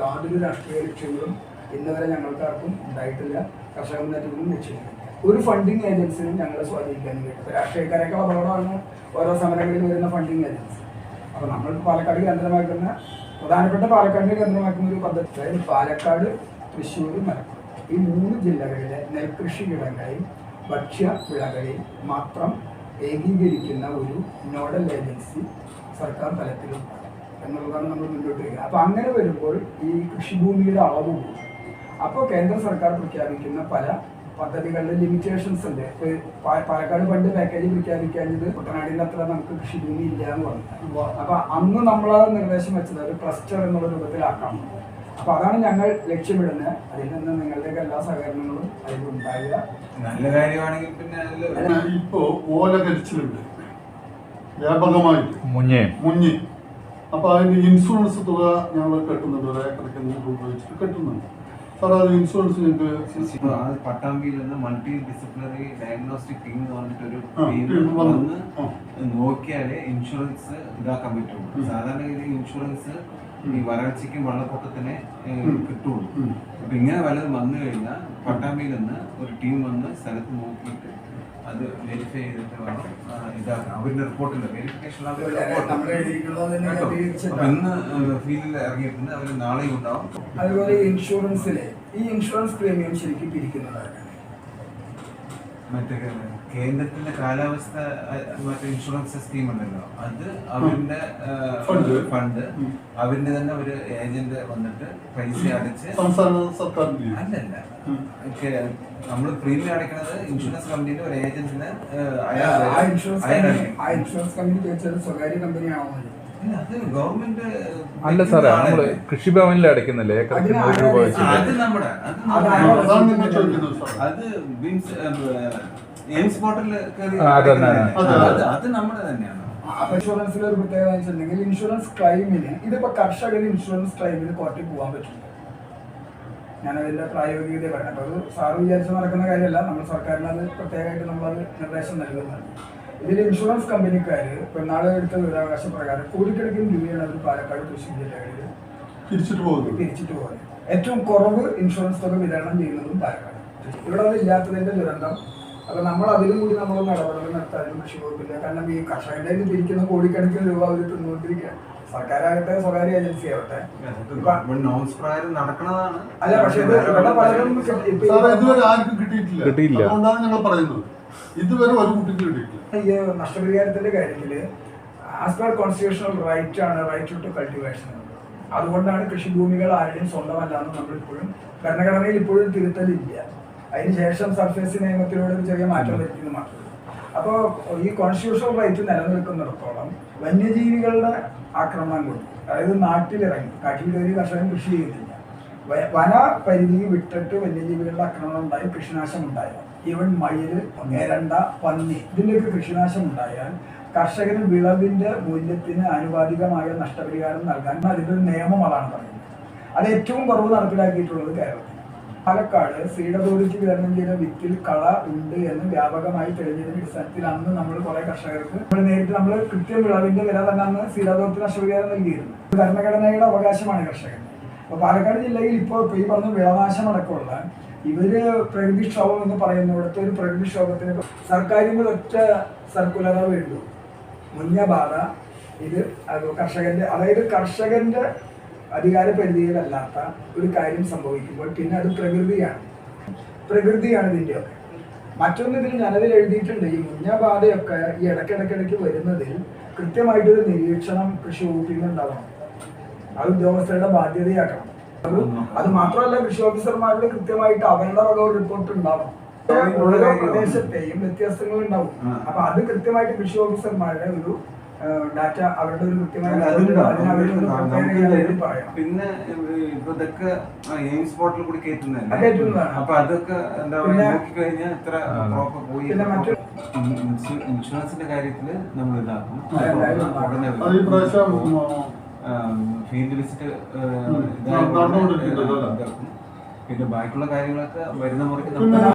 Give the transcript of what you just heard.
യാതൊരു രാഷ്ട്രീയ ലക്ഷ്യങ്ങളും ഇന്നുവരെ ഞങ്ങൾക്കാർക്കും ഉണ്ടായിട്ടില്ല. കർഷക മുന്നേറ്റത്തിനും ലക്ഷ്യമില്ല ഒരു ഫണ്ടിങ് ഏജൻസിനും ഞങ്ങളെ സ്വാധീനിക്കാൻ കഴിയും രാഷ്ട്രീയക്കാരൊക്കെ അപകടമാണ് ഓരോ സമരങ്ങളിൽ വരുന്ന ഫണ്ടിങ് ഏജൻസി അപ്പോൾ നമ്മൾ പാലക്കാട് കേന്ദ്രമാക്കുന്ന പ്രധാനപ്പെട്ട പാലക്കാടിനെ കേന്ദ്രമാക്കുന്ന ഒരു പദ്ധതി അതായത് പാലക്കാട് തൃശ്ശൂർ മലപ്പുറം. ഈ മൂന്ന് ജില്ലകളിലെ നെൽകൃഷി ഇടങ്ങളെയും ഭക്ഷ്യ വിളകളെയും മാത്രം ഏകീകരിക്കുന്ന ഒരു നോഡൽ ഏജൻസി സർക്കാർ തലത്തിലുണ്ട്. എന്നുള്ളതാണ് നമ്മൾ മുന്നോട്ട് വരിക അപ്പോൾ അങ്ങനെ വരുമ്പോൾ ഈ കൃഷിഭൂമിയുടെ അളവ് കൂടും അപ്പോൾ കേന്ദ്ര സർക്കാർ പ്രഖ്യാപിക്കുന്ന പല പദ്ധതികളുടെ ലിമിറ്റേഷൻസ് ഉണ്ട്. പാലക്കാട് പണ്ട് പാക്കേജ് പ്രഖ്യാപിക്കാഞ്ഞത് കുട്ടനാടിന്റെ അത്ര നമുക്ക് കൃഷിഭൂമി ഇല്ല എന്ന് പറഞ്ഞു അപ്പോൾ അന്ന് നമ്മൾ ആ നിർദ്ദേശം വെച്ചത് ഒരു ക്ലസ്റ്റർ എന്നുള്ള രൂപത്തിലാക്കാം അപ്പോൾ അതാണ് ഞങ്ങൾ ലക്ഷ്യമിടുന്നത്. അതിൽ നിന്ന് നിങ്ങളുടെയൊക്കെ എല്ലാ സഹകരണങ്ങളും അതിൽ അതിലുണ്ടാകുക നല്ല കാര്യമാണെങ്കിൽ പിന്നെ ഇപ്പോ ഓല കരിച്ചിലുണ്ട് വ്യാപകമായിട്ട്. മുഞ്ഞേ. മുങ്ങി അപ്പൊ അതിന്റെ ഇൻഷുറൻസ് തുക ഞങ്ങൾ കെട്ടുന്നുണ്ട്. ഒരു ഏക്കറയ്ക്ക് നൂറ് രൂപ വെച്ചിട്ട് കെട്ടുന്നുണ്ട്. സാർ അത് ഇൻഷുറൻസ് ഞങ്ങൾക്ക് ആ പട്ടാമ്പിയിൽ നിന്ന് മൾട്ടി ഡിസിപ്ലിനറി ഡയഗ്നോസ്റ്റിക് ടീം എന്ന് പറഞ്ഞിട്ടൊരു ടീം വന്നു. നോക്കിയാലേ ഇൻഷുറൻസ് ഇതാക്കാൻ പറ്റുള്ളൂ. സാധാരണഗതി സാധാരണ രീതിയിൽ ഇൻഷുറൻസ് ഈ വരൾച്ചയ്ക്കും വെള്ളപ്പൊക്കത്തിന്. കിട്ടുള്ളൂ. അപ്പൊ ഇങ്ങനെ വല്ലതും വന്നു കഴിഞ്ഞാൽ പട്ടാമ്പിയിൽ നിന്ന് ഒരു ടീം വന്ന് സ്ഥലത്ത് നോക്കിയിട്ട് അത് വെരിഫൈ ചെയ്തിട്ട് വേണം ഇതാക്കാം അവരുടെ റിപ്പോർട്ടില്ല വെരിഫിക്കേഷൻ. ഇന്ന് ഫീൽഡിൽ ഇറങ്ങിയിട്ടുണ്ട്. അവർ നാളെയും ഉണ്ടാവും. അതുപോലെ ഇൻഷുറൻസിലെ ഈ ഇൻഷുറൻസ് പ്രീമിയം ശരിക്കും പിരിക്കുന്നതാണ് മറ്റേ കേന്ദ്രത്തിന്റെ കാലാവസ്ഥ മറ്റേ ഇൻഷുറൻസ് സ്കീം ഉണ്ടല്ലോ അത് അവരുടെ ഫണ്ട്. അവരുടെ തന്നെ ഒരു ഏജന്റ് വന്നിട്ട് പൈസ അടച്ച് അല്ലല്ല. നമ്മൾ പ്രീമിയം അടയ്ക്കുന്നത് ഇൻഷുറൻസ് കമ്പനിയുടെ ഒരു ഏജന്റിന് ആ ഇൻഷുറൻസ് കമ്പനി ആ ഇൻഷുറൻസ് കമ്പനി ചോദിച്ചത് അല്ല സാറേ നമ്മൾ കൃഷിഭവനിൽ അടയ്ക്കുന്നില്ലേ? ഏക്കറയ്ക്ക് നൂറ് രൂപ വെച്ച് അത് നമ്മുടെ സാർ തന്നെയാണ്. ഇൻഷുറൻസിൽ ഒരു പ്രത്യേകത വെച്ചിട്ടുണ്ടെങ്കിൽ ഇൻഷുറൻസ് ക്ലൈമിന് ഇതിപ്പോ കർഷകന് ഇൻഷുറൻസ് ക്ലൈമിന് കോർട്ടിൽ പോകാൻ പറ്റില്ല. ഞാനതിന്റെ പ്രായോഗികത പറയാം അപ്പൊ അത് സാറ് വിചാരിച്ച് നടക്കുന്ന കാര്യമല്ല. നമ്മൾ സർക്കാരിന് അത് പ്രത്യേകമായിട്ട് നമ്മളത് നിർദ്ദേശം നൽകുന്നുണ്ട്. ഇതിൽ ഇൻഷുറൻസ് കമ്പനിക്കാർ ഇപ്പം നാളെ എടുത്ത വിവരാവകാശ പ്രകാരം കോടിക്കണക്കിന് രൂപയാണ് അവർ പാലക്കാട് തൃശ്ശൂർ ജില്ലകളിൽ തിരിച്ചിട്ട് പോകുന്നത്. തിരിച്ചിട്ട് പോകുന്നത്. ഏറ്റവും കുറവ് ഇൻഷുറൻസ് തുക വിതരണം ചെയ്യുന്നതും പാലക്കാട്. ഇവിടെ അത് ഇല്ലാത്തതിന്റെ ദുരന്തം. അപ്പം നമ്മൾ അതിലും കൂടി നമ്മൾ നടപടികൾ നടത്താനും കൃഷി വകുപ്പില്ല. കാരണം ഈ കർഷകരുടെ പിരിക്കുന്ന കോടിക്കണക്കിന് രൂപ അവർ തിന്നുകൊണ്ടിരിക്കുകയാണ്. സർക്കാരാകട്ടെ സ്വകാര്യ ഏജൻസി ആവട്ടെ. അല്ല പക്ഷേ ഇത് ഇവിടെ പലരും കിട്ടിയിട്ടില്ല. കിട്ടിയില്ല. അതുകൊണ്ടാണ് ഞങ്ങൾ പറയുന്നത്? ഇതുവരെ ഒരു കുട്ടിക്ക് കിട്ടിയിട്ടില്ല. ഈ നഷ്ടപരിഹാരത്തിന്റെ കാര്യത്തിൽ ആസ് പെർ കോൺസ്റ്റിറ്റ്യൂഷണൽ റൈറ്റ് ആണ് റൈറ്റ് ടു കൾട്ടിവേഷൻ അതുകൊണ്ടാണ് കൃഷിഭൂമികൾ ആരുടെയും സ്വന്തമല്ല എന്ന് നമ്മൾ ഇപ്പോഴും ഭരണഘടനയിൽ ഇപ്പോഴും തിരുത്തലില്ല. അതിനുശേഷം സർഫേസ് നിയമത്തിലൂടെ ഒരു ചെറിയ മാറ്റം വരുത്തിയെന്ന് മാത്രമേ അപ്പോൾ ഈ കോൺസ്റ്റിറ്റ്യൂഷണൽ റൈറ്റ് നിലനിൽക്കുന്നിടത്തോളം വന്യജീവികളുടെ ആക്രമണം കൊണ്ട് അതായത് നാട്ടിലിറങ്ങി കാട്ടിൽ കയറി കർഷകൻ കൃഷി ചെയ്യുന്നില്ല വ- വന പരിധി വിട്ടിട്ട് വന്യജീവികളുടെ ആക്രമണം ഉണ്ടായി കൃഷിനാശം ഉണ്ടായാൽ ഈവൻ മയിൽ എരണ്ട പന്നി ഇതിന്റെയൊക്കെ കൃഷിനാശം ഉണ്ടായാൽ കർഷകന് വിളവിന്റെ മൂല്യത്തിന് ആനുപാതികമായ നഷ്ടപരിഹാരം നൽകാൻ അതിന്റെ നിയമം അതാണ് പറയുന്നത്. അത് ഏറ്റവും കുറവ് നടപ്പിലാക്കിയിട്ടുള്ളത് കേരളത്തിൽ. പാലക്കാട് സീഡ് അതോറിറ്റി വിതരണം ചെയ്ത വിത്തിൽ കള ഉണ്ട് എന്ന് വ്യാപകമായി തെളിഞ്ഞതിന്റെ അടിസ്ഥാനത്തിൽ അന്ന് നമ്മൾ കുറെ കർഷകർക്ക് നമ്മൾ നേരിട്ട് നമ്മൾ കൃത്യം വിളവിന്റെ വില തന്നെ അന്ന് അതോറിറ്റി നഷ്ടപരിഹാരം നൽകിയിരുന്നു. ഭരണഘടനയുടെ അവകാശമാണ് കർഷകന്. അപ്പൊ പാലക്കാട് ജില്ലയിൽ ഇപ്പോൾ ഇപ്പൊ ഈ പറഞ്ഞ വിളനാശം അടക്കമുള്ള ഇവർ പ്രകൃതിക്ഷോഭം എന്ന് പറയുന്നിടത്ത് ഒരു പ്രകൃതിക്ഷോഭത്തിന് സർക്കാരിന് ഒറ്റ സർക്കുലറേ വേണ്ടു ബാധ ഇത് കർഷകന്റെ അതായത് കർഷകന്റെ അധികാര പരിധിയിലല്ലാത്ത ഒരു കാര്യം സംഭവിക്കുമ്പോൾ പിന്നെ അത് പ്രകൃതിയാണ്. പ്രകൃതിയാണ് ഇതിന്റെയൊക്കെ. മറ്റൊന്ന് ഇതിൽ ഞാനതിൽ എഴുതിയിട്ടുണ്ട്. ഈ മുഞ്ഞബാധയൊക്കെ ഈ ഇടയ്ക്കിടയ്ക്കിടയ്ക്ക് വരുന്നതിൽ കൃത്യമായിട്ടൊരു നിരീക്ഷണം കൃഷി വകുപ്പിൽ നിന്നുണ്ടാവണം. അത് ഉദ്യോഗസ്ഥരുടെ ബാധ്യതയാക്കണം. അത് അത് മാത്രമല്ല കൃഷി ഓഫീസർമാരുടെ കൃത്യമായിട്ട് അവരുടെ വക ഒരു റിപ്പോർട്ട് ഉണ്ടാവും. ഓരോ പ്രദേശത്തെയും വ്യത്യാസങ്ങൾ ഉണ്ടാവും. അപ്പൊ അത് കൃത്യമായിട്ട് കൃഷി ഓഫീസർമാരുടെ ഒരു ഡാറ്റ അവരുടെ ഒരു കൃത്യമായ പിന്നെ ഇപ്പൊ ഇതൊക്കെ എയിംസ് പോർട്ടലിൽ കൂടി കയറ്റുന്നതല്ലേ. അപ്പൊ അതൊക്കെ എന്താ പറയുക നോക്കിക്കഴിഞ്ഞാൽ ഇത്ര പ്രോപ്പർ പോയി പിന്നെ മറ്റു- ഇൻഷുറൻസിന്റെ കാര്യത്തിൽ നമ്മൾ ഇതാക്കും. ഉടനെ ഫീൽഡ് വിസിറ്റ്? പിന്നെ ബാക്കിയുള്ള കാര്യങ്ങളൊക്കെ വരുന്ന മുറയ്ക്ക് പിന്നെ